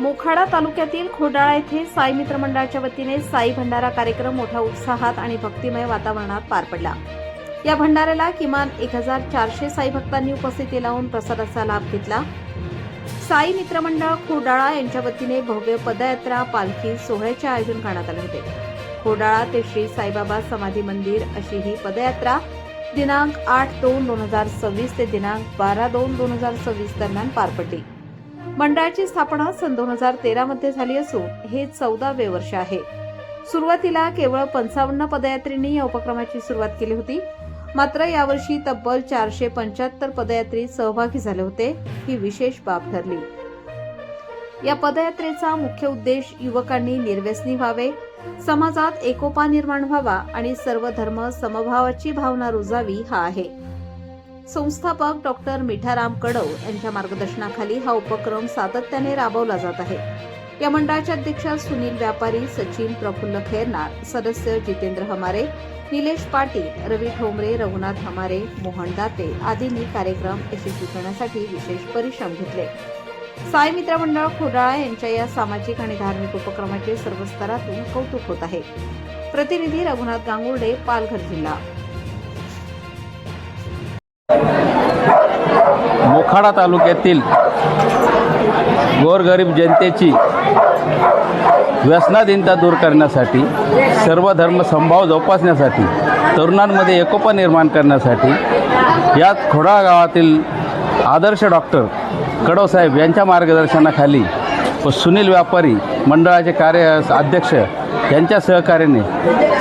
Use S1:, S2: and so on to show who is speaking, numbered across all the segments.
S1: मोखाडा तालुक्यातील खोडाळा येथे साई मित्र मंडळाच्या वतीने साई भंडारा कार्यक्रम मोठ्या उत्साहात आणि भक्तिमय वातावरणात पार पडला. या भंडाऱ्याला किमान एक हजार चारशे साई भक्तांनी उपस्थिती लावून प्रसादाचा लाभ घेतला. साई मित्रमंडळ खोडाळा यांच्या वतीने भव्य पदयात्रा पालखी सोहळ्याचे आयोजन करण्यात आले होते. खोडाळा ते श्री साईबाबा समाधी मंदिर अशी ही पदयात्रा दिनांक आठ दोन दोन हजार सव्वीस ते दिनांक बारा दोन दोन हजार सव्वीस दरम्यान पार पडली. मंडळाची स्थापना सन दोन हजार तेरा मध्ये झाली असून हे चौदावे वर्ष आहे. सुरुवातीला केवळ पंचावन्न पदयात्रींनी या उपक्रमाची सुरुवात केली होती. मात्र यावर्षी तब्बल चारशे पंच्याहत्तर पदयात्री सहभागी झाले होते ही विशेष बाब ठरली. या पदयात्रेचा मुख्य उद्देश युवकांनी निर्व्यसनी व्हावे समाजात एकोपा निर्माण व्हावा आणि सर्व धर्म समभावाची भावना रुजावी हा आहे. संस्थापक डॉक्टर मिठाराम कडव यांच्या मार्गदर्शनाखाली हा उपक्रम सातत्याने राबवला जात आहे. या मंडळाच्या अध्यक्षा सुनील व्यापारी सचिन प्रफुल्ल खेरनार सदस्य जितेंद्र हमारे निलेश पाटील रवी ठोंबरे रघुनाथ हमारे मोहन दाते आदींनी कार्यक्रम यशस्वी करण्यासाठी विशेष परिश्रम घेतले. साई मित्र मंडळ खोडाळा यांच्या या सामाजिक आणि धार्मिक उपक्रमाचे सर्व स्तरातून कौतुक होत आहे. प्रतिनिधी रघुनाथ गांगुर्डे पालघर जिल्हा.
S2: मोखाडा तालुक्यातील गोरगरीब जनतेची व्यसनाधीनता दूर करण्यासाठी सर्व धर्म संभाव जोपासण्यासाठी तरुणांमध्ये एकोपा निर्माण करण्यासाठी यात खोडा गावातील आदर्श डॉक्टर कडवसाहेब यांच्या मार्गदर्शनाखाली व सुनील व्यापारी मंडळाचे कार्य अध्यक्ष यांच्या सहकार्याने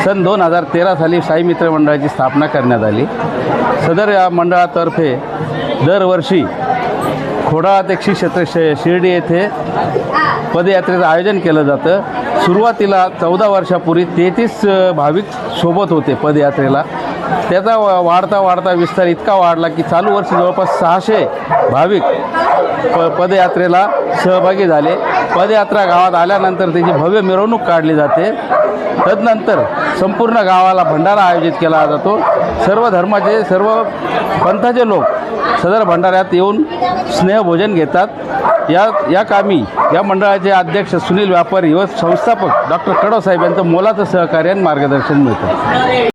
S2: सन दोन हजार तेरा साली साई मित्र मंडळाची स्थापना करण्यात आली. सदर या मंडळातर्फे दरवर्षी खोडा ते क्षेत्र शिर्डी येथे पदयात्रेचं आयोजन केलं जातं. सुरुवातीला चौदा वर्षापूर्वी तेहतीस भाविक सोबत होते पदयात्रेला. त्याचा वा- वाढता वाढता विस्तार इतका वाढला की चालू वर्षी जवळपास सहाशे भाविक प पदयात्रेला सहभागी झाले. पदयात्रा गावात आल्यानंतर त्याची भव्य मिरवणूक काढली जाते. तदनंतर संपूर्ण गावाला भंडारा आयोजित केला जातो. सर्व धर्माचे सर्व पंथाचे लोक सदर भंडाऱ्यात येऊन स्नेहभोजन घेतात. या या कामी या मंडळाचे अध्यक्ष सुनील व्यापारी व संस्थापक डॉक्टर कडव साहेब यांचं मोलाचं सहकार्य आणि मार्गदर्शन मिळतं.